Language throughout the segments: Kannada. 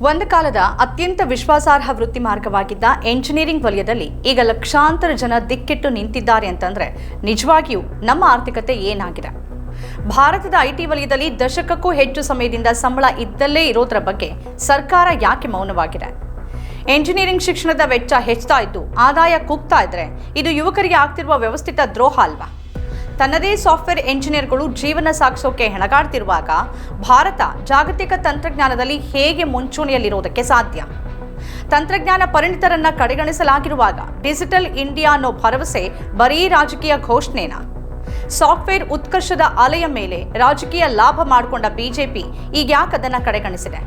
ಒಂದು ಕಾಲದ ಅತ್ಯಂತ ವಿಶ್ವಾಸಾರ್ಹ ವೃತ್ತಿ ಮಾರ್ಗವಾಗಿದ್ದ ಎಂಜಿನಿಯರಿಂಗ್ ವಲಯದಲ್ಲಿ ಈಗ ಲಕ್ಷಾಂತರ ಜನ ದಿಕ್ಕಿಟ್ಟು ನಿಂತಿದ್ದಾರೆ ಅಂತಂದ್ರೆ ನಿಜವಾಗಿಯೂ ನಮ್ಮ ಆರ್ಥಿಕತೆ ಏನಾಗಿದೆ? ಭಾರತದ ಐಟಿ ವಲಯದಲ್ಲಿ ದಶಕಕ್ಕೂ ಹೆಚ್ಚು ಸಮಯದಿಂದ ಸಂಬಳ ಇದ್ದಲ್ಲೇ ಇರೋದ್ರ ಬಗ್ಗೆ ಸರ್ಕಾರ ಯಾಕೆ ಮೌನವಾಗಿದೆ? ಎಂಜಿನಿಯರಿಂಗ್ ಶಿಕ್ಷಣದ ವೆಚ್ಚ ಹೆಚ್ಚುತ್ತಾ ಇದ್ದು ಆದಾಯ ಕುಗ್ತಾ ಇದ್ರೆ ಇದು ಯುವಕರಿಗೆ ಆಗ್ತಿರುವ ವ್ಯವಸ್ಥಿತ ದ್ರೋಹ ಅಲ್ವಾ? ತನ್ನದೇ ಸಾಫ್ಟ್ವೇರ್ ಎಂಜಿನಿಯರ್ಗಳು ಜೀವನ ಸಾಗಿಸೋಕೆ ಹೆಣಗಾಡ್ತಿರುವಾಗ ಭಾರತ ಜಾಗತಿಕ ತಂತ್ರಜ್ಞಾನದಲ್ಲಿ ಹೇಗೆ ಮುಂಚೂಣಿಯಲ್ಲಿರೋದಕ್ಕೆ ಸಾಧ್ಯ? ತಂತ್ರಜ್ಞಾನ ಪರಿಣಿತರನ್ನ ಕಡೆಗಣಿಸಲಾಗಿರುವಾಗ ಡಿಜಿಟಲ್ ಇಂಡಿಯಾ ಅನ್ನೋ ಭರವಸೆ ಬರೀ ರಾಜಕೀಯ ಘೋಷಣೆನಾ? ಸಾಫ್ಟ್ವೇರ್ ಉತ್ಕರ್ಷದ ಅಲೆಯ ಮೇಲೆ ರಾಜಕೀಯ ಲಾಭ ಮಾಡಿಕೊಂಡ ಬಿಜೆಪಿ ಈಗ ಯಾಕೆ ಅದನ್ನು ಕಡೆಗಣಿಸಿದೆ?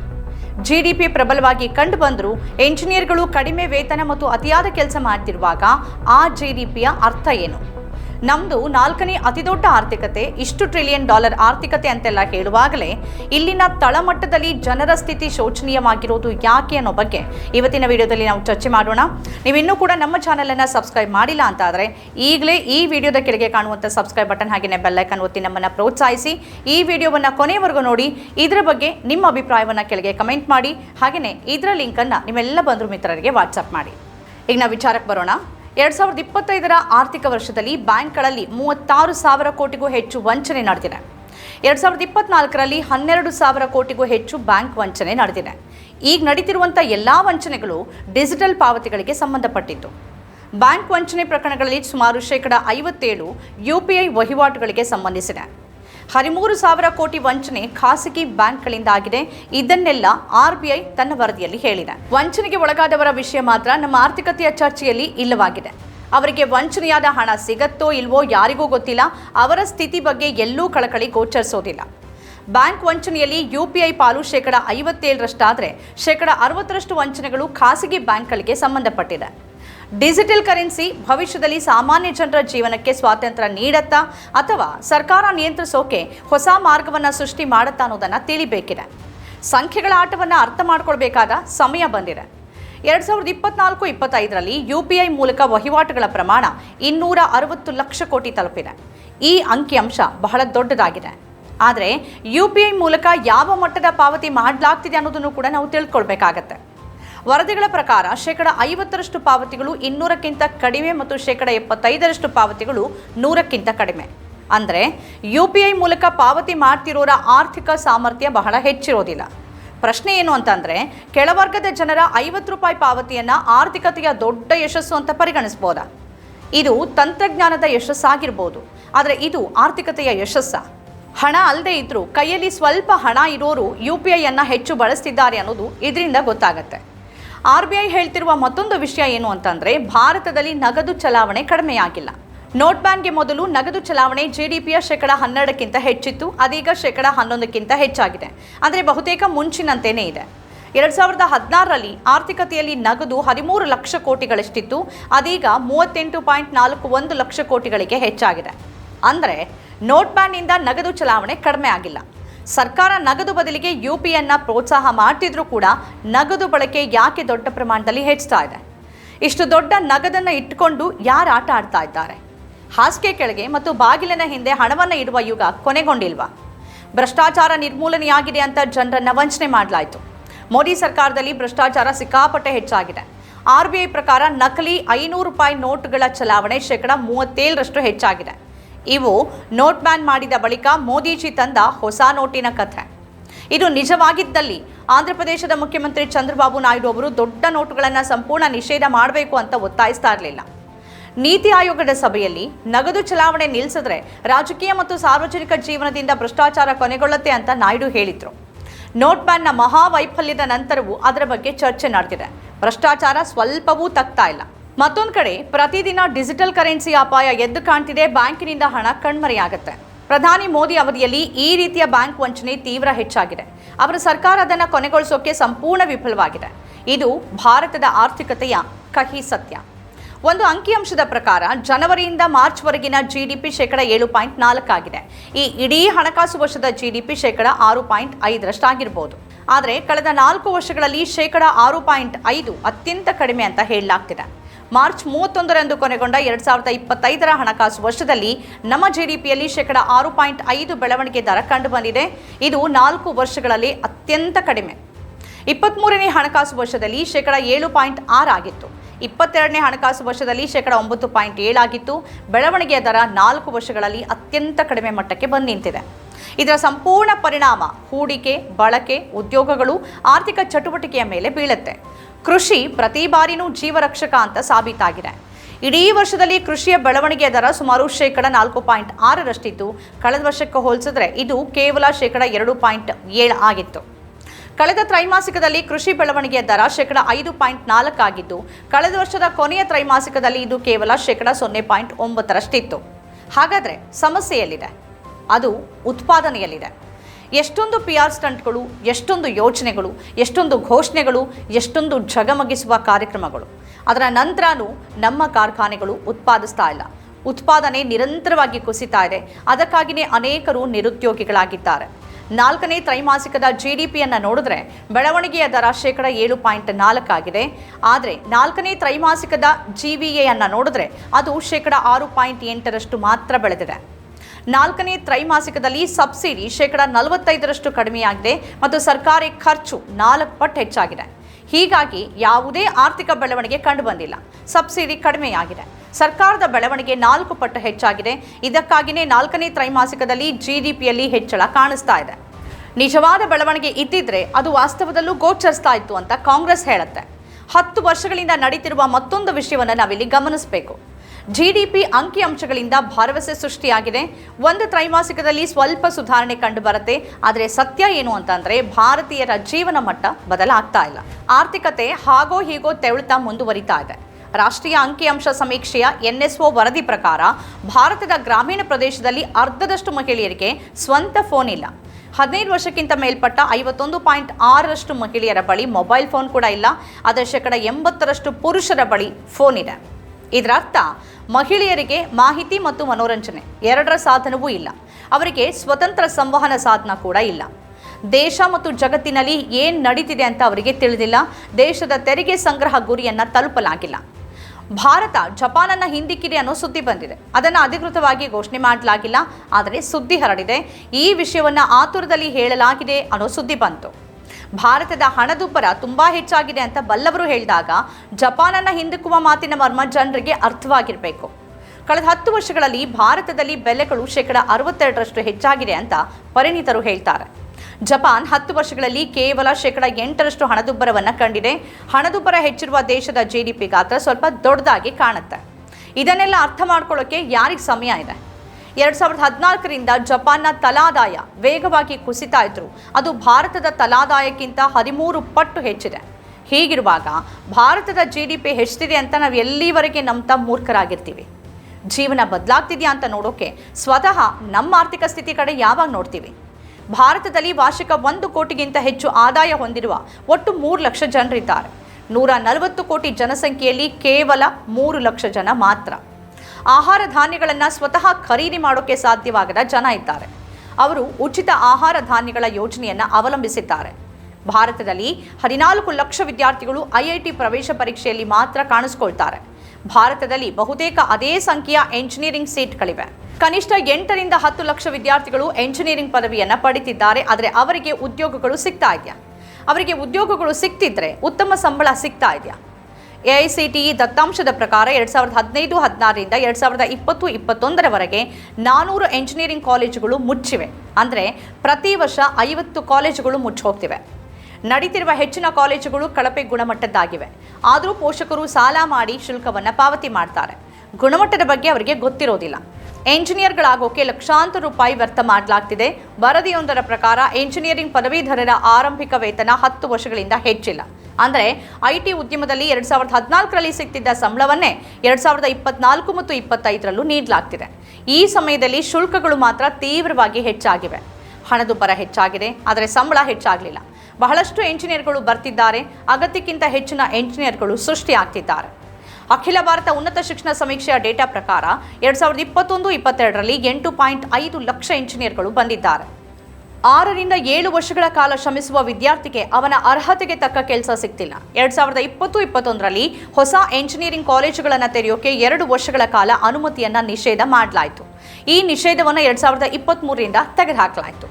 ಜಿಡಿಪಿ ಪ್ರಬಲವಾಗಿ ಕಂಡು ಬಂದರೂ ಎಂಜಿನಿಯರ್ಗಳು ಕಡಿಮೆ ವೇತನ ಮತ್ತು ಅತಿಯಾದ ಕೆಲಸ ಮಾಡ್ತಿರುವಾಗ ಆ ಜಿಡಿಪಿಯ ಅರ್ಥ ಏನು? ನಮ್ಮದು ನಾಲ್ಕನೇ ಅತಿದೊಡ್ಡ ಆರ್ಥಿಕತೆ, ಇಷ್ಟು ಟ್ರಿಲಿಯನ್ ಡಾಲರ್ ಆರ್ಥಿಕತೆ ಅಂತೆಲ್ಲ ಹೇಳುವಾಗಲೇ ಇಲ್ಲಿನ ತಳಮಟ್ಟದಲ್ಲಿ ಜನರ ಸ್ಥಿತಿ ಶೋಚನೀಯವಾಗಿರೋದು ಯಾಕೆ ಅನ್ನೋ ಬಗ್ಗೆ ಇವತ್ತಿನ ವಿಡಿಯೋದಲ್ಲಿ ನಾವು ಚರ್ಚೆ ಮಾಡೋಣ. ನೀವಿನ್ನೂ ಕೂಡ ನಮ್ಮ ಚಾನಲನ್ನು ಸಬ್ಸ್ಕ್ರೈಬ್ ಮಾಡಿಲ್ಲ ಅಂತ ಆದರೆ ಈಗಲೇ ಈ ವಿಡಿಯೋದ ಕೆಳಗೆ ಕಾಣುವಂಥ ಸಬ್ಸ್ಕ್ರೈಬ್ ಬಟನ್ ಹಾಗೆಯೇ ಬೆಲ್ಲೈಕನ್ ಒತ್ತಿ ನಮ್ಮನ್ನು ಪ್ರೋತ್ಸಾಹಿಸಿ. ಈ ವಿಡಿಯೋವನ್ನು ಕೊನೆಯವರೆಗೂ ನೋಡಿ, ಇದರ ಬಗ್ಗೆ ನಿಮ್ಮ ಅಭಿಪ್ರಾಯವನ್ನು ಕೆಳಗೆ ಕಮೆಂಟ್ ಮಾಡಿ. ಹಾಗೆಯೇ ಇದರ ಲಿಂಕನ್ನು ನಿಮ್ಮೆಲ್ಲ ಬಂಧು ಮಿತ್ರರಿಗೆ ವಾಟ್ಸಪ್ ಮಾಡಿ. ಈಗ ನಾವು ವಿಚಾರಕ್ಕೆ ಬರೋಣ. ಎರಡ್ ಸಾವಿರದ ಇಪ್ಪತ್ತೈದರ ಆರ್ಥಿಕ ವರ್ಷದಲ್ಲಿ ಬ್ಯಾಂಕ್ಗಳಲ್ಲಿ ಮೂವತ್ತಾರು ಸಾವಿರ ಕೋಟಿಗೂ ಹೆಚ್ಚು ವಂಚನೆ ನಡೆದಿದೆ. ಎರಡ್ ಸಾವಿರದ ಇಪ್ಪತ್ನಾಲ್ಕರಲ್ಲಿ ಹನ್ನೆರಡು ಸಾವಿರ ಕೋಟಿಗೂ ಹೆಚ್ಚು ಬ್ಯಾಂಕ್ ವಂಚನೆ ನಡೆದಿದೆ. ಈಗ ನಡೀತಿರುವಂಥ ಎಲ್ಲ ವಂಚನೆಗಳು ಡಿಜಿಟಲ್ ಪಾವತಿಗಳಿಗೆ ಸಂಬಂಧಪಟ್ಟಿದ್ದು. ಬ್ಯಾಂಕ್ ವಂಚನೆ ಪ್ರಕರಣಗಳಲ್ಲಿ ಸುಮಾರು ಶೇಕಡ ಐವತ್ತೇಳು ಯು ಪಿ ಐ ವಹಿವಾಟುಗಳಿಗೆ ಸಂಬಂಧಿಸಿದೆ. ಹದಿಮೂರು ಸಾವಿರ ಕೋಟಿ ವಂಚನೆ ಖಾಸಗಿ ಬ್ಯಾಂಕ್ಗಳಿಂದ ಆಗಿದೆ ಇದನ್ನೆಲ್ಲ ಆರ್ಬಿಐ ತನ್ನ ವರದಿಯಲ್ಲಿ ಹೇಳಿದೆ. ವಂಚನೆಗೆ ಒಳಗಾದವರ ವಿಷಯ ಮಾತ್ರ ನಮ್ಮ ಆರ್ಥಿಕತೆಯ ಚರ್ಚೆಯಲ್ಲಿ ಇಲ್ಲವಾಗಿದೆ. ಅವರಿಗೆ ವಂಚನೆಯಾದ ಹಣ ಸಿಗತ್ತೋ ಇಲ್ವೋ ಯಾರಿಗೂ ಗೊತ್ತಿಲ್ಲ. ಅವರ ಸ್ಥಿತಿ ಬಗ್ಗೆ ಎಲ್ಲೂ ಕಳಕಳಿ ಗೋಚರಿಸೋದಿಲ್ಲ. ಬ್ಯಾಂಕ್ ವಂಚನೆಯಲ್ಲಿ ಯುಪಿಐ ಪಾಲು ಶೇಕಡ ಐವತ್ತೇಳರಷ್ಟಾದರೆ ಶೇಕಡ ಅರವತ್ತರಷ್ಟು ವಂಚನೆಗಳು ಖಾಸಗಿ ಬ್ಯಾಂಕ್ಗಳಿಗೆ ಸಂಬಂಧಪಟ್ಟಿದೆ. ಡಿಜಿಟಲ್ ಕರೆನ್ಸಿ ಭವಿಷ್ಯದಲ್ಲಿ ಸಾಮಾನ್ಯ ಜನರ ಜೀವನಕ್ಕೆ ಸ್ವಾತಂತ್ರ್ಯ ನೀಡತ್ತಾ ಅಥವಾ ಸರ್ಕಾರ ನಿಯಂತ್ರಿಸೋಕೆ ಹೊಸ ಮಾರ್ಗವನ್ನು ಸೃಷ್ಟಿ ಮಾಡುತ್ತಾ ಅನ್ನೋದನ್ನು ತಿಳಿಬೇಕಿದೆ. ಸಂಖ್ಯೆಗಳ ಆಟವನ್ನು ಅರ್ಥ ಮಾಡ್ಕೊಳ್ಬೇಕಾದ ಸಮಯ ಬಂದಿದೆ. ಎರಡು ಸಾವಿರದ ಇಪ್ಪತ್ನಾಲ್ಕು ಇಪ್ಪತ್ತೈದರಲ್ಲಿ ಯು ಪಿ ಐ ಮೂಲಕ ವಹಿವಾಟುಗಳ ಪ್ರಮಾಣ ಇನ್ನೂರ ಅರವತ್ತು ಲಕ್ಷ ಕೋಟಿ ತಲುಪಿದೆ. ಈ ಅಂಕಿಅಂಶ ಬಹಳ ದೊಡ್ಡದಾಗಿದೆ. ಆದರೆ ಯು ಪಿ ಐ ಮೂಲಕ ಯಾವ ಮಟ್ಟದ ಪಾವತಿ ಮಾಡಲಾಗ್ತಿದೆ ಅನ್ನೋದನ್ನು ಕೂಡ ನಾವು ತಿಳ್ಕೊಳ್ಬೇಕಾಗತ್ತೆ. ವರದಿಗಳ ಪ್ರಕಾರ ಶೇಕಡ ಐವತ್ತರಷ್ಟು ಪಾವತಿಗಳು ಇನ್ನೂರಕ್ಕಿಂತ ಕಡಿಮೆ ಮತ್ತು ಶೇಕಡ ಎಪ್ಪತ್ತೈದರಷ್ಟು ಪಾವತಿಗಳು ನೂರಕ್ಕಿಂತ ಕಡಿಮೆ. ಅಂದರೆ ಯು ಪಿ ಐ ಮೂಲಕ ಪಾವತಿ ಮಾಡ್ತಿರೋರ ಆರ್ಥಿಕ ಸಾಮರ್ಥ್ಯ ಬಹಳ ಹೆಚ್ಚಿರೋದಿಲ್ಲ. ಪ್ರಶ್ನೆ ಏನು ಅಂತಂದರೆ ಕೆಳವರ್ಗದ ಜನರ ಐವತ್ತು ರೂಪಾಯಿ ಪಾವತಿಯನ್ನು ಆರ್ಥಿಕತೆಯ ದೊಡ್ಡ ಯಶಸ್ಸು ಅಂತ ಪರಿಗಣಿಸ್ಬೋದಾ? ಇದು ತಂತ್ರಜ್ಞಾನದ ಯಶಸ್ಸಾಗಿರ್ಬೋದು, ಆದರೆ ಇದು ಆರ್ಥಿಕತೆಯ ಯಶಸ್ಸ. ಹಣ ಅಲ್ಲದೆ ಇದ್ದರೂ ಕೈಯಲ್ಲಿ ಸ್ವಲ್ಪ ಹಣ ಇರೋರು ಯು ಪಿ ಐಯನ್ನು ಹೆಚ್ಚು ಬಳಸ್ತಿದ್ದಾರೆ ಅನ್ನೋದು ಇದರಿಂದ ಗೊತ್ತಾಗತ್ತೆ. ಆರ್ ಬಿ ಐ ಹೇಳ್ತಿರುವ ಮತ್ತೊಂದು ವಿಷಯ ಏನು ಅಂತಂದರೆ, ಭಾರತದಲ್ಲಿ ನಗದು ಚಲಾವಣೆ ಕಡಿಮೆಯಾಗಿಲ್ಲ. ನೋಟ್ ಬ್ಯಾನ್ಗೆ ಮೊದಲು ನಗದು ಚಲಾವಣೆ ಜಿ ಡಿ ಪಿಯ ಶೇಕಡ ಹನ್ನೆರಡಕ್ಕಿಂತ ಹೆಚ್ಚಿತ್ತು, ಅದೀಗ ಶೇಕಡ ಹನ್ನೊಂದಕ್ಕಿಂತ ಹೆಚ್ಚಾಗಿದೆ. ಅಂದರೆ ಬಹುತೇಕ ಮುಂಚಿನಂತೆಯೇ ಇದೆ. ಎರಡು ಸಾವಿರದ ಹದಿನಾರರಲ್ಲಿ ಆರ್ಥಿಕತೆಯಲ್ಲಿ ನಗದು ಹದಿಮೂರು ಲಕ್ಷ ಕೋಟಿಗಳಷ್ಟಿತ್ತು, ಅದೀಗ ಮೂವತ್ತೆಂಟು ಪಾಯಿಂಟ್ ನಾಲ್ಕು ಒಂದು ಲಕ್ಷ ಕೋಟಿಗಳಿಗೆ ಹೆಚ್ಚಾಗಿದೆ. ಅಂದರೆ ನೋಟ್ ಬ್ಯಾನ್ನಿಂದ ನಗದು ಚಲಾವಣೆ ಕಡಿಮೆ ಆಗಿಲ್ಲ ಸರ್ಕಾರ ನಗದು ಬದಲಿಗೆ ಯು ಪಿ ಅನ್ನ ಪ್ರೋತ್ಸಾಹ ಮಾಡ್ತಿದ್ರೂ ಕೂಡ ನಗದು ಬಳಕೆ ಯಾಕೆ ದೊಡ್ಡ ಪ್ರಮಾಣದಲ್ಲಿ ಹೆಚ್ಚುತ್ತಾ ಇದೆ? ಇಷ್ಟು ದೊಡ್ಡ ನಗದನ್ನು ಇಟ್ಟುಕೊಂಡು ಯಾರು ಆಟ ಆಡ್ತಾ ಇದ್ದಾರೆ? ಹಾಸಿಗೆ ಕೆಳಗೆ ಮತ್ತು ಬಾಗಿಲಿನ ಹಿಂದೆ ಹಣವನ್ನು ಇಡುವ ಯುಗ ಕೊನೆಗೊಂಡಿಲ್ವಾ? ಭ್ರಷ್ಟಾಚಾರ ನಿರ್ಮೂಲನೆಯಾಗಿದೆ ಅಂತ ಜನರನ್ನು ವಂಚನೆ ಮಾಡಲಾಯಿತು. ಮೋದಿ ಸರ್ಕಾರದಲ್ಲಿ ಭ್ರಷ್ಟಾಚಾರ ಸಿಕ್ಕಾಪಟ್ಟೆ ಹೆಚ್ಚಾಗಿದೆ. ಆರ್ ಬಿ ಐ ಪ್ರಕಾರ ನಕಲಿ ಐನೂರು ರೂಪಾಯಿ ನೋಟುಗಳ ಚಲಾವಣೆ ಶೇಕಡ ಮೂವತ್ತೇಳರಷ್ಟು ಹೆಚ್ಚಾಗಿದೆ. ಇವು ನೋಟ್ ಬ್ಯಾನ್ ಮಾಡಿದ ಬಳಿಕ ಮೋದಿಜಿ ತಂದ ಹೊಸ ನೋಟಿನ ಕಥೆ. ಇದು ನಿಜವಾಗಿದ್ದಲ್ಲಿ ಆಂಧ್ರಪ್ರದೇಶದ ಮುಖ್ಯಮಂತ್ರಿ ಚಂದ್ರಬಾಬು ನಾಯ್ಡು ಅವರು ದೊಡ್ಡ ನೋಟುಗಳನ್ನು ಸಂಪೂರ್ಣ ನಿಷೇಧ ಮಾಡಬೇಕು ಅಂತ ಒತ್ತಾಯಿಸ್ತಾ ಇರಲಿಲ್ಲ. ನೀತಿ ಆಯೋಗದ ಸಭೆಯಲ್ಲಿ ನಗದು ಚಲಾವಣೆ ನಿಲ್ಲಿಸಿದ್ರೆ ರಾಜಕೀಯ ಮತ್ತು ಸಾರ್ವಜನಿಕ ಜೀವನದಿಂದ ಭ್ರಷ್ಟಾಚಾರ ಕೊನೆಗೊಳ್ಳುತ್ತೆ ಅಂತ ನಾಯ್ಡು ಹೇಳಿದರು. ನೋಟ್ ಬ್ಯಾನ್ನ ಮಹಾವೈಫಲ್ಯದ ನಂತರವೂ ಅದರ ಬಗ್ಗೆ ಚರ್ಚೆ ನಡೆದಿದೆ. ಭ್ರಷ್ಟಾಚಾರ ಸ್ವಲ್ಪವೂ ತಗ್ತಾ ಇಲ್ಲ. ಮತ್ತೊಂದು ಕಡೆ, ಪ್ರತಿದಿನ ಡಿಜಿಟಲ್ ಕರೆನ್ಸಿ ಅಪಾಯ ಎದ್ದು ಕಾಣ್ತಿದೆ. ಬ್ಯಾಂಕಿನಿಂದ ಹಣ ಕಣ್ಮರೆಯಾಗುತ್ತೆ. ಪ್ರಧಾನಿ ಮೋದಿ ಅವಧಿಯಲ್ಲಿ ಈ ರೀತಿಯ ಬ್ಯಾಂಕ್ ವಂಚನೆ ತೀವ್ರ ಹೆಚ್ಚಾಗಿದೆ. ಅವರ ಸರ್ಕಾರ ಅದನ್ನು ಕೊನೆಗೊಳಿಸೋಕೆ ಸಂಪೂರ್ಣ ವಿಫಲವಾಗಿದೆ. ಇದು ಭಾರತದ ಆರ್ಥಿಕತೆಯ ಕಹಿ ಸತ್ಯ. ಒಂದು ಅಂಕಿಅಂಶದ ಪ್ರಕಾರ, ಜನವರಿಯಿಂದ ಮಾರ್ಚ್ವರೆಗಿನ ಜಿಡಿಪಿ ಶೇಕಡ ಏಳು ಪಾಯಿಂಟ್ ನಾಲ್ಕಾಗಿದೆ ಈ ಇಡೀ ಹಣಕಾಸು ವರ್ಷದ ಜಿಡಿಪಿ ಶೇಕಡ ಆರು ಪಾಯಿಂಟ್ ಐದರಷ್ಟಾಗಿರ್ಬೋದು ಆದರೆ, ಕಳೆದ ನಾಲ್ಕು ವರ್ಷಗಳಲ್ಲಿ ಶೇಕಡ ಆರು ಪಾಯಿಂಟ್ ಐದು ಅತ್ಯಂತ ಕಡಿಮೆ ಅಂತ ಹೇಳಲಾಗ್ತಿದೆ. ಮಾರ್ಚ್ ಮೂವತ್ತೊಂದರಂದು ಕೊನೆಗೊಂಡ ಎರಡ್ ಸಾವಿರದ ಇಪ್ಪತ್ತೈದರ ಹಣಕಾಸು ವರ್ಷದಲ್ಲಿ ನಮ್ಮ ಜಿಡಿಪಿಯಲ್ಲಿ ಶೇಕಡ ಆರು ಪಾಯಿಂಟ್ ಐದು ಬೆಳವಣಿಗೆ ದರ ಕಂಡುಬಂದಿದೆ ಇದು ನಾಲ್ಕು ವರ್ಷಗಳಲ್ಲಿ ಅತ್ಯಂತ ಕಡಿಮೆ. ಇಪ್ಪತ್ತ್ಮೂರನೇ ಹಣಕಾಸು ವರ್ಷದಲ್ಲಿ ಶೇಕಡ ಏಳು ಪಾಯಿಂಟ್ ಆರು ಆಗಿತ್ತು. ಇಪ್ಪತ್ತೆರಡನೇ ಹಣಕಾಸು ವರ್ಷದಲ್ಲಿ ಶೇಕಡ ಒಂಬತ್ತು ಪಾಯಿಂಟ್ ಏಳಾಗಿತ್ತು ಬೆಳವಣಿಗೆಯ ದರ ನಾಲ್ಕು ವರ್ಷಗಳಲ್ಲಿ ಅತ್ಯಂತ ಕಡಿಮೆ ಮಟ್ಟಕ್ಕೆ ಬಂದು ನಿಂತಿದೆ. ಇದರ ಸಂಪೂರ್ಣ ಪರಿಣಾಮ ಹೂಡಿಕೆ, ಬಳಕೆ, ಉದ್ಯೋಗಗಳು, ಆರ್ಥಿಕ ಚಟುವಟಿಕೆಯ ಮೇಲೆ ಬೀಳುತ್ತೆ. ಕೃಷಿ ಪ್ರತಿ ಬಾರಿನೂ ಜೀವರಕ್ಷಕ ಅಂತ ಸಾಬೀತಾಗಿದೆ. ಇಡೀ ವರ್ಷದಲ್ಲಿ ಕೃಷಿಯ ಬೆಳವಣಿಗೆಯ ದರ ಸುಮಾರು ಶೇಕಡ ನಾಲ್ಕು ಪಾಯಿಂಟ್ ಆರರಷ್ಟಿತ್ತು. ಕಳೆದ ವರ್ಷಕ್ಕೆ ಹೋಲಿಸಿದ್ರೆ ಇದು ಕೇವಲ ಶೇಕಡ ಎರಡು ಪಾಯಿಂಟ್ ಏಳು ಆಗಿತ್ತು. ಕಳೆದ ತ್ರೈಮಾಸಿಕದಲ್ಲಿ ಕೃಷಿ ಬೆಳವಣಿಗೆಯ ದರ ಶೇಕಡ ಐದು ಪಾಯಿಂಟ್ ನಾಲ್ಕಾಗಿದ್ದು ಕಳೆದ ವರ್ಷದ ಕೊನೆಯ ತ್ರೈಮಾಸಿಕದಲ್ಲಿ ಇದು ಕೇವಲ ಶೇಕಡ ಸೊನ್ನೆ ಪಾಯಿಂಟ್ ಒಂಬತ್ತರಷ್ಟಿತ್ತು. ಹಾಗಾದರೆ ಸಮಸ್ಯೆಯಲ್ಲಿದೆ. ಅದು ಉತ್ಪಾದನೆಯಲ್ಲಿದೆ. ಎಷ್ಟೊಂದು ಪಿ ಆರ್ ಸ್ಟಂಟ್ಗಳು, ಎಷ್ಟೊಂದು ಯೋಜನೆಗಳು ಎಷ್ಟೊಂದು ಘೋಷಣೆಗಳು, ಎಷ್ಟೊಂದು ಝಗಮಗಿಸುವ ಕಾರ್ಯಕ್ರಮಗಳು. ಅದರ ನಂತರನೂ ನಮ್ಮ ಕಾರ್ಖಾನೆಗಳು ಉತ್ಪಾದಿಸ್ತಾ ಇಲ್ಲ. ಉತ್ಪಾದನೆ ನಿರಂತರವಾಗಿ ಕುಸಿತಾ ಇದೆ. ಅದಕ್ಕಾಗಿಯೇ ಅನೇಕರು ನಿರುದ್ಯೋಗಿಗಳಾಗಿದ್ದಾರೆ. ನಾಲ್ಕನೇ ತ್ರೈಮಾಸಿಕದ ಜಿ ಡಿ ಪಿಯನ್ನು ನೋಡಿದ್ರೆ ಬೆಳವಣಿಗೆಯ ದರ ಶೇಕಡ ಏಳು ಪಾಯಿಂಟ್ ನಾಲ್ಕಾಗಿದೆ ಆದರೆ ನಾಲ್ಕನೇ ತ್ರೈಮಾಸಿಕದ ಜಿ ವಿ ಎಯನ್ನು ನೋಡಿದ್ರೆ ಅದು ಶೇಕಡ ಆರು ಪಾಯಿಂಟ್ ಎಂಟರಷ್ಟು ಮಾತ್ರ ಬೆಳೆದಿದೆ. ನಾಲ್ಕನೇ ತ್ರೈಮಾಸಿಕದಲ್ಲಿ ಸಬ್ಸಿಡಿ ಶೇಕಡ ನಲವತ್ತೈದರಷ್ಟು ಕಡಿಮೆಯಾಗಿದೆ ಮತ್ತು ಸರ್ಕಾರಿ ಖರ್ಚು ನಾಲ್ಕು ಪಟ್ಟು ಹೆಚ್ಚಾಗಿದೆ. ಹೀಗಾಗಿ ಯಾವುದೇ ಆರ್ಥಿಕ ಬೆಳವಣಿಗೆ ಕಂಡುಬಂದಿಲ್ಲ. ಸಬ್ಸಿಡಿ ಕಡಿಮೆಯಾಗಿದೆ. ಸರ್ಕಾರದ ಬೆಳವಣಿಗೆ ನಾಲ್ಕು ಪಟ್ಟು ಹೆಚ್ಚಾಗಿದೆ. ಇದಕ್ಕಾಗಿಯೇ ನಾಲ್ಕನೇ ತ್ರೈಮಾಸಿಕದಲ್ಲಿ ಜಿ ಡಿ ಪಿಯಲ್ಲಿ ಹೆಚ್ಚಳ ಕಾಣಿಸ್ತಾ ಇದೆ. ನಿಜವಾದ ಬೆಳವಣಿಗೆ ಇದ್ದಿದ್ರೆ ಅದು ವಾಸ್ತವದಲ್ಲೂ ಗೋಚರಿಸ್ತಾ ಇತ್ತು ಅಂತ ಕಾಂಗ್ರೆಸ್ ಹೇಳುತ್ತೆ. ಹತ್ತು ವರ್ಷಗಳಿಂದ ನಡೀತಿರುವ ಮತ್ತೊಂದು ವಿಷಯವನ್ನು ನಾವಿಲ್ಲಿ ಗಮನಿಸಬೇಕು. ಜಿಡಿಪಿ ಅಂಕಿಅಂಶಗಳಿಂದ ಭರವಸೆ ಸೃಷ್ಟಿಯಾಗಿದೆ. ಒಂದು ತ್ರೈಮಾಸಿಕದಲ್ಲಿ ಸ್ವಲ್ಪ ಸುಧಾರಣೆ ಕಂಡು ಬರುತ್ತೆ ಆದರೆ ಸತ್ಯ ಏನು ಅಂತಂದ್ರೆ ಭಾರತೀಯರ ಜೀವನ ಮಟ್ಟ ಬದಲಾಗ್ತಾ ಇಲ್ಲ. ಆರ್ಥಿಕತೆ ಹಾಗೋ ಹೀಗೋ ತೆವಳುತ್ತಾ ಮುಂದುವರಿತಾ ಇದೆ. ರಾಷ್ಟ್ರೀಯ ಅಂಕಿಅಂಶ ಸಮೀಕ್ಷೆಯ ಎನ್ಎಸ್ಒ ವರದಿ ಪ್ರಕಾರ ಭಾರತದ ಗ್ರಾಮೀಣ ಪ್ರದೇಶದಲ್ಲಿ ಅರ್ಧದಷ್ಟು ಮಹಿಳೆಯರಿಗೆ ಸ್ವಂತ ಫೋನ್ ಇಲ್ಲ. ಹದಿನೈದು ವರ್ಷಕ್ಕಿಂತ ಮೇಲ್ಪಟ್ಟ ಐವತ್ತೊಂದು ಪಾಯಿಂಟ್ ಆರರಷ್ಟು ಮಹಿಳೆಯರ ಬಳಿ ಮೊಬೈಲ್ ಫೋನ್ ಕೂಡ ಇಲ್ಲ. ಅದರ ಶೇಕಡ ಎಂಬತ್ತರಷ್ಟು ಪುರುಷರ ಬಳಿ ಫೋನ್ ಇದೆ. ಇದರ ಅರ್ಥ ಮಹಿಳೆಯರಿಗೆ ಮಾಹಿತಿ ಮತ್ತು ಮನೋರಂಜನೆ ಎರಡರ ಸಾಧನವೂ ಇಲ್ಲ. ಅವರಿಗೆ ಸ್ವತಂತ್ರ ಸಂವಹನ ಸಾಧನ ಕೂಡ ಇಲ್ಲ. ದೇಶ ಮತ್ತು ಜಗತ್ತಿನಲ್ಲಿ ಏನು ನಡೀತಿದೆ ಅಂತ ಅವರಿಗೆ ತಿಳಿದಿಲ್ಲ. ದೇಶದ ತೆರಿಗೆ ಸಂಗ್ರಹ ಗುರಿಯನ್ನು ತಲುಪಲಾಗಿಲ್ಲ. ಭಾರತ ಜಪಾನನ್ನು ಹಿಂದಿಕ್ಕಿದೆ ಅನ್ನೋ ಸುದ್ದಿ ಬಂದಿದೆ. ಅದನ್ನು ಅಧಿಕೃತವಾಗಿ ಘೋಷಣೆ ಮಾಡಲಾಗಿಲ್ಲ. ಆದರೆ ಸುದ್ದಿ ಹರಡಿದೆ. ಈ ವಿಷಯವನ್ನು ಆತುರದಲ್ಲಿ ಹೇಳಲಾಗಿದೆ ಅನ್ನೋ ಸುದ್ದಿ ಬಂತು. ಭಾರತದ ಹಣದುಬ್ಬರ ತುಂಬಾ ಹೆಚ್ಚಾಗಿದೆ ಅಂತ ಬಲ್ಲವರು ಹೇಳಿದಾಗ ಜಪಾನನ್ನ ಹಿಂದಿಕ್ಕುವ ಮಾತಿನ ಮರ್ಮ ಜನರಿಗೆ ಅರ್ಥವಾಗಿರಬೇಕು. ಕಳೆದ ಹತ್ತು ವರ್ಷಗಳಲ್ಲಿ ಭಾರತದಲ್ಲಿ ಬೆಲೆಗಳು ಶೇಕಡ ಅರವತ್ತೆರಡರಷ್ಟು ಹೆಚ್ಚಾಗಿದೆ ಅಂತ ಪರಿಣಿತರು ಹೇಳ್ತಾರೆ. ಜಪಾನ್ ಹತ್ತು ವರ್ಷಗಳಲ್ಲಿ ಕೇವಲ ಶೇಕಡ ಎಂಟರಷ್ಟು ಹಣದುಬ್ಬರವನ್ನು ಕಂಡಿದೆ. ಹಣದುಬ್ಬರ ಹೆಚ್ಚಿರುವ ದೇಶದ ಜಿ ಡಿ ಪಿ ಗಾತ್ರ ಸ್ವಲ್ಪ ದೊಡ್ಡದಾಗಿ ಕಾಣುತ್ತೆ. ಇದನ್ನೆಲ್ಲ ಅರ್ಥ ಮಾಡ್ಕೊಳ್ಳೋಕೆ ಯಾರಿಗೆ ಸಮಯ ಇದೆ? ಎರಡ್ ಸಾವಿರದ ಹದಿನಾಲ್ಕರಿಂದ ಜಪಾನ್ನ ತಲಾದಾಯ ವೇಗವಾಗಿ ಕುಸಿತಾ ಇದ್ರು. ಅದು ಭಾರತದ ತಲಾದಾಯಕ್ಕಿಂತ ಹದಿಮೂರು ಪಟ್ಟು ಹೆಚ್ಚಿದೆ. ಹೀಗಿರುವಾಗ ಭಾರತದ ಜಿ ಡಿ ಪಿ ಹೆಚ್ಚಿದೆ ಅಂತ ನಾವು ಎಲ್ಲಿವರೆಗೆ ನಂಬ್ತಾ ಮೂರ್ಖರಾಗಿರ್ತೀವಿ? ಜೀವನ ಬದಲಾಗ್ತಿದೆಯಾ ಅಂತ ನೋಡೋಕೆ ಸ್ವತಃ ನಮ್ಮ ಆರ್ಥಿಕ ಸ್ಥಿತಿ ಕಡೆ ಯಾವಾಗ ನೋಡ್ತೀವಿ? ಭಾರತದಲ್ಲಿ ವಾರ್ಷಿಕ ಒಂದು ಕೋಟಿಗಿಂತ ಹೆಚ್ಚು ಆದಾಯ ಹೊಂದಿರುವ ಒಟ್ಟು ಮೂರು ಲಕ್ಷ ಜನರಿದ್ದಾರೆ. ನೂರ ನಲವತ್ತು ಕೋಟಿ ಜನಸಂಖ್ಯೆಯಲ್ಲಿ ಕೇವಲ ಮೂರು ಲಕ್ಷ ಜನ ಮಾತ್ರ. ಆಹಾರ ಧಾನ್ಯಗಳನ್ನು ಸ್ವತಃ ಖರೀದಿ ಮಾಡೋಕ್ಕೆ ಸಾಧ್ಯವಾಗದ ಜನ ಇದ್ದಾರೆ. ಅವರು ಉಚಿತ ಆಹಾರ ಧಾನ್ಯಗಳ ಯೋಜನೆಯನ್ನು ಅವಲಂಬಿಸಿದ್ದಾರೆ. ಭಾರತದಲ್ಲಿ ಹದಿನಾಲ್ಕು ಲಕ್ಷ ವಿದ್ಯಾರ್ಥಿಗಳು ಐಐಟಿ ಪ್ರವೇಶ ಪರೀಕ್ಷೆಯಲ್ಲಿ ಮಾತ್ರ ಕಾಣಿಸ್ಕೊಳ್ತಾರೆ. ಭಾರತದಲ್ಲಿ ಬಹುತೇಕ ಅದೇ ಸಂಖ್ಯೆಯ ಎಂಜಿನಿಯರಿಂಗ್ ಸೀಟ್ಗಳಿವೆ ಕನಿಷ್ಠ ಎಂಟರಿಂದ ಹತ್ತು ಲಕ್ಷ ವಿದ್ಯಾರ್ಥಿಗಳು ಎಂಜಿನಿಯರಿಂಗ್ ಪದವಿಯನ್ನು ಪಡಿತಿದ್ದಾರೆ, ಆದರೆ ಅವರಿಗೆ ಉದ್ಯೋಗಗಳು ಸಿಗ್ತಾ ಇದೆಯಾ? ಅವರಿಗೆ ಉದ್ಯೋಗಗಳು ಸಿಗ್ತಿದ್ರೆ ಉತ್ತಮ ಸಂಬಳ ಸಿಗ್ತಾ ಇದೆಯಾ? ಎಐಸಿಟಿಇ ದತ್ತಾಂಶದ ಪ್ರಕಾರ ಎರಡ್ ಸಾವಿರದ ಹದಿನೈದು, ಹದಿನಾರರಿಂದ ಎರಡ್ ಸಾವಿರದ ಇಪ್ಪತ್ತು, ಇಪ್ಪತ್ತೊಂದರವರೆಗೆ ನಾನೂರು ಎಂಜಿನಿಯರಿಂಗ್ ಕಾಲೇಜುಗಳು ಮುಚ್ಚಿವೆ. ಅಂದರೆ ಪ್ರತಿ ವರ್ಷ ಐವತ್ತು ಕಾಲೇಜುಗಳು ಮುಚ್ಚಿ ಹೋಗ್ತಿವೆ ನಡೀತಿರುವ ಹೆಚ್ಚಿನ ಕಾಲೇಜುಗಳು ಕಳಪೆ ಗುಣಮಟ್ಟದ್ದಾಗಿವೆ. ಆದರೂ ಪೋಷಕರು ಸಾಲ ಮಾಡಿ ಶುಲ್ಕವನ್ನು ಪಾವತಿ ಮಾಡ್ತಾರೆ. ಗುಣಮಟ್ಟದ ಬಗ್ಗೆ ಅವರಿಗೆ ಗೊತ್ತಿರೋದಿಲ್ಲ. ಎಂಜಿನಿಯರ್ಗಳಾಗೋಕೆ ಲಕ್ಷಾಂತರ ರೂಪಾಯಿ ವ್ಯರ್ಥ ಮಾಡಲಾಗ್ತಿದೆ. ವರದಿಯೊಂದರ ಪ್ರಕಾರ ಎಂಜಿನಿಯರಿಂಗ್ ಪದವೀಧರರ ಆರಂಭಿಕ ವೇತನ ಹತ್ತು ವರ್ಷಗಳಿಂದ ಹೆಚ್ಚಿಲ್ಲ. ಅಂದರೆ ಐಟಿ ಉದ್ಯಮದಲ್ಲಿ ಎರಡ್ ಸಾವಿರದ ಹದಿನಾಲ್ಕರಲ್ಲಿ ಸಿಗ್ತಿದ್ದ ಸಂಬಳವನ್ನೇ ಎರಡ್ ಸಾವಿರದ ಇಪ್ಪತ್ನಾಲ್ಕು ಮತ್ತು ಇಪ್ಪತ್ತೈದರಲ್ಲೂ ನೀಡಲಾಗ್ತಿದೆ. ಈ ಸಮಯದಲ್ಲಿ ಶುಲ್ಕಗಳು ಮಾತ್ರ ತೀವ್ರವಾಗಿ ಹೆಚ್ಚಾಗಿವೆ. ಹಣದುಬ್ಬರ ಹೆಚ್ಚಾಗಿದೆ, ಆದರೆ ಸಂಬಳ ಹೆಚ್ಚಾಗಲಿಲ್ಲ. ಬಹಳಷ್ಟು ಎಂಜಿನಿಯರ್ಗಳು ಬರ್ತಿದ್ದಾರೆ, ಅಗತ್ಯಕ್ಕಿಂತ ಹೆಚ್ಚಿನ ಎಂಜಿನಿಯರ್ಗಳು ಸೃಷ್ಟಿಯಾಗ್ತಿದ್ದಾರೆ. ಅಖಿಲ ಭಾರತ ಉನ್ನತ ಶಿಕ್ಷಣ ಸಮೀಕ್ಷೆಯ ಡೇಟಾ ಪ್ರಕಾರ ಎರಡ್ ಸಾವಿರದ ಇಪ್ಪತ್ತೊಂದು, ಇಪ್ಪತ್ತೆರಡರಲ್ಲಿ ಎಂಟು ಪಾಯಿಂಟ್ ಐದು ಲಕ್ಷ ಇಂಜಿನಿಯರ್ಗಳು ಬಂದಿದ್ದಾರೆ. ಆರರಿಂದ ಏಳು ವರ್ಷಗಳ ಕಾಲ ಶ್ರಮಿಸುವ ವಿದ್ಯಾರ್ಥಿಗೆ ಅವನ ಅರ್ಹತೆಗೆ ತಕ್ಕ ಕೆಲಸ ಸಿಗ್ತಿಲ್ಲ. ಎರಡ್ ಸಾವಿರದ ಇಪ್ಪತ್ತು, ಇಪ್ಪತ್ತೊಂದರಲ್ಲಿ ಹೊಸ ಎಂಜಿನಿಯರಿಂಗ್ ಕಾಲೇಜುಗಳನ್ನು ತೆರೆಯೋಕೆ ಎರಡು ವರ್ಷಗಳ ಕಾಲ ಅನುಮತಿಯನ್ನು ನಿಷೇಧ ಮಾಡಲಾಯಿತು. ಈ ನಿಷೇಧವನ್ನು ಎರಡ್ ಸಾವಿರದ ಇಪ್ಪತ್ತ್ಮೂರರಿಂದ ತೆಗೆದುಹಾಕಲಾಯಿತು.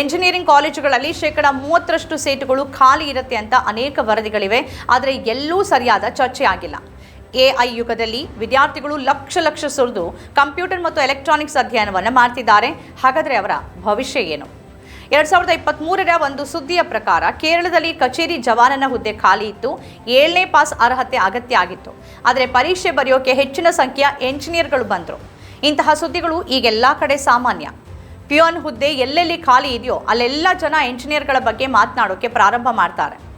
ಎಂಜಿನಿಯರಿಂಗ್ ಕಾಲೇಜುಗಳಲ್ಲಿ ಶೇಕಡ ಮೂವತ್ತರಷ್ಟು ಸೀಟುಗಳು ಖಾಲಿ ಇರುತ್ತೆ ಅಂತ ಅನೇಕ ವರದಿಗಳಿವೆ. ಆದರೆ ಎಲ್ಲೂ ಸರಿಯಾದ ಚರ್ಚೆ ಆಗಿಲ್ಲ. ಎಐ ಯುಗದಲ್ಲಿ ವಿದ್ಯಾರ್ಥಿಗಳು ಲಕ್ಷ ಲಕ್ಷ ಸುರಿದು ಕಂಪ್ಯೂಟರ್ ಮತ್ತು ಎಲೆಕ್ಟ್ರಾನಿಕ್ಸ್ ಅಧ್ಯಯನವನ್ನು ಮಾಡ್ತಿದ್ದಾರೆ. ಹಾಗಾದರೆ ಅವರ ಭವಿಷ್ಯ ಏನು? ಎರಡು ಸಾವಿರದ ಇಪ್ಪತ್ತ್ಮೂರರ ಒಂದು ಸುದ್ದಿಯ ಪ್ರಕಾರ ಕೇರಳದಲ್ಲಿ ಕಚೇರಿ ಜವಾನನ ಹುದ್ದೆ ಖಾಲಿ ಇತ್ತು. ಏಳನೇ ಪಾಸ್ ಅರ್ಹತೆ ಅಗತ್ಯ ಆಗಿತ್ತು. ಆದರೆ ಪರೀಕ್ಷೆ ಬರೆಯೋಕೆ ಹೆಚ್ಚಿನ ಸಂಖ್ಯೆಯ ಎಂಜಿನಿಯರ್ಗಳು ಬಂದರು. ಇಂತಹ ಸುದ್ದಿಗಳು ಈಗೆಲ್ಲ ಕಡೆ ಸಾಮಾನ್ಯ. ಪಿಯೋನ್ ಹುದ್ದೆ ಎಲ್ಲೆಲ್ಲಿ ಖಾಲಿ ಇದೆಯೋ ಅಲ್ಲೆಲ್ಲ ಜನ ಎಂಜಿನಿಯರ್ಗಳ ಬಗ್ಗೆ ಮಾತನಾಡೋಕೆ ಪ್ರಾರಂಭ ಮಾಡ್ತಾರೆ.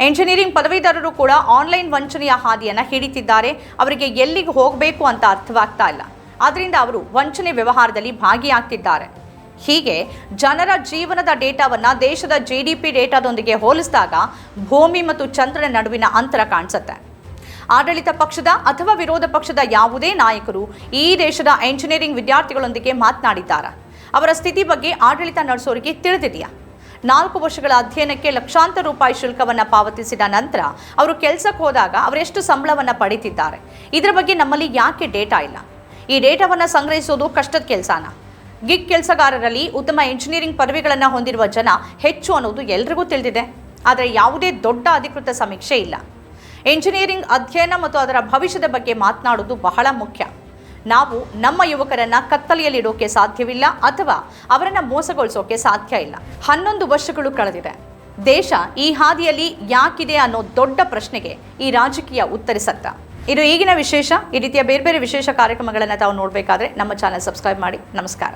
ಎಂಜಿನಿಯರಿಂಗ್ ಪದವೀಧರರು ಕೂಡ ಆನ್ಲೈನ್ ವಂಚನೆಯ ಹಾದಿಯನ್ನು ಹಿಡಿತಿದ್ದಾರೆ. ಅವರಿಗೆ ಎಲ್ಲಿಗೆ ಹೋಗಬೇಕು ಅಂತ ಅರ್ಥವಾಗ್ತಾ ಇಲ್ಲ. ಆದ್ದರಿಂದ ಅವರು ವಂಚನೆ ವ್ಯವಹಾರದಲ್ಲಿ ಭಾಗಿಯಾಗ್ತಿದ್ದಾರೆ. ಹೀಗೆ ಜನರ ಜೀವನದ ಡೇಟಾವನ್ನು ದೇಶದ ಜಿ ಡಿ ಪಿ ಡೇಟಾದೊಂದಿಗೆ ಹೋಲಿಸಿದಾಗ ಭೂಮಿ ಮತ್ತು ಚಂದ್ರನ ನಡುವಿನ ಅಂತರ ಕಾಣಿಸುತ್ತೆ. ಆಡಳಿತ ಪಕ್ಷದ ಅಥವಾ ವಿರೋಧ ಪಕ್ಷದ ಯಾವುದೇ ನಾಯಕರು ಈ ದೇಶದ ಎಂಜಿನಿಯರಿಂಗ್ ವಿದ್ಯಾರ್ಥಿಗಳೊಂದಿಗೆ ಮಾತನಾಡಿದ್ದಾರೆ? ಅವರ ಸ್ಥಿತಿ ಬಗ್ಗೆ ಆಡಳಿತ ನಡೆಸೋರಿಗೆ ತಿಳಿದಿದೆಯಾ? ನಾಲ್ಕು ವರ್ಷಗಳ ಅಧ್ಯಯನಕ್ಕೆ ಲಕ್ಷಾಂತರ ರೂಪಾಯಿ ಶುಲ್ಕವನ್ನು ಪಾವತಿಸಿದ ನಂತರ ಅವರು ಕೆಲಸಕ್ಕೆ ಹೋದಾಗ ಅವರೆಷ್ಟು ಸಂಬಳವನ್ನು ಪಡೀತಿದ್ದಾರೆ. ಇದರ ಬಗ್ಗೆ ನಮ್ಮಲ್ಲಿ ಯಾಕೆ ಡೇಟಾ ಇಲ್ಲ? ಈ ಡೇಟಾವನ್ನು ಸಂಗ್ರಹಿಸೋದು ಕಷ್ಟದ ಕೆಲಸನ. ಗಿಗ್ ಕೆಲಸಗಾರರಲ್ಲಿ ಉತ್ತಮ ಇಂಜಿನಿಯರಿಂಗ್ ಪದವಿಗಳನ್ನು ಹೊಂದಿರುವ ಜನ ಹೆಚ್ಚು ಅನ್ನೋದು ಎಲ್ರಿಗೂ ತಿಳಿದಿದೆ. ಆದರೆ ಯಾವುದೇ ದೊಡ್ಡ ಅಧಿಕೃತ ಸಮೀಕ್ಷೆ ಇಲ್ಲ. ಇಂಜಿನಿಯರಿಂಗ್ ಅಧ್ಯಯನ ಮತ್ತು ಅದರ ಭವಿಷ್ಯದ ಬಗ್ಗೆ ಮಾತನಾಡೋದು ಬಹಳ ಮುಖ್ಯ. ನಾವು ನಮ್ಮ ಯುವಕರನ್ನ ಕತ್ತಲೆಯಲ್ಲಿಡೋಕೆ ಸಾಧ್ಯವಿಲ್ಲ ಅಥವಾ ಅವರನ್ನ ಮೋಸಗೊಳಿಸೋಕೆ ಸಾಧ್ಯ ಇಲ್ಲ. ಹನ್ನೊಂದು ವರ್ಷಗಳು ಕಳೆದಿದೆ. ದೇಶ ಈ ಹಾದಿಯಲ್ಲಿ ಯಾಕಿದೆ ಅನ್ನೋ ದೊಡ್ಡ ಪ್ರಶ್ನೆಗೆ ಈ ರಾಜಕೀಯ ಉತ್ತರಿಸತ್ತ ಇದು ಈಗಿನ ವಿಶೇಷ, ಈ ರೀತಿಯ ಬೇರೆ ಬೇರೆ ವಿಶೇಷ ಕಾರ್ಯಕ್ರಮಗಳನ್ನು ತಾವು ನೋಡಬೇಕಾದ್ರೆ ನಮ್ಮ ಚಾನೆಲ್ ಸಬ್ಸ್ಕ್ರೈಬ್ ಮಾಡಿ. ನಮಸ್ಕಾರ.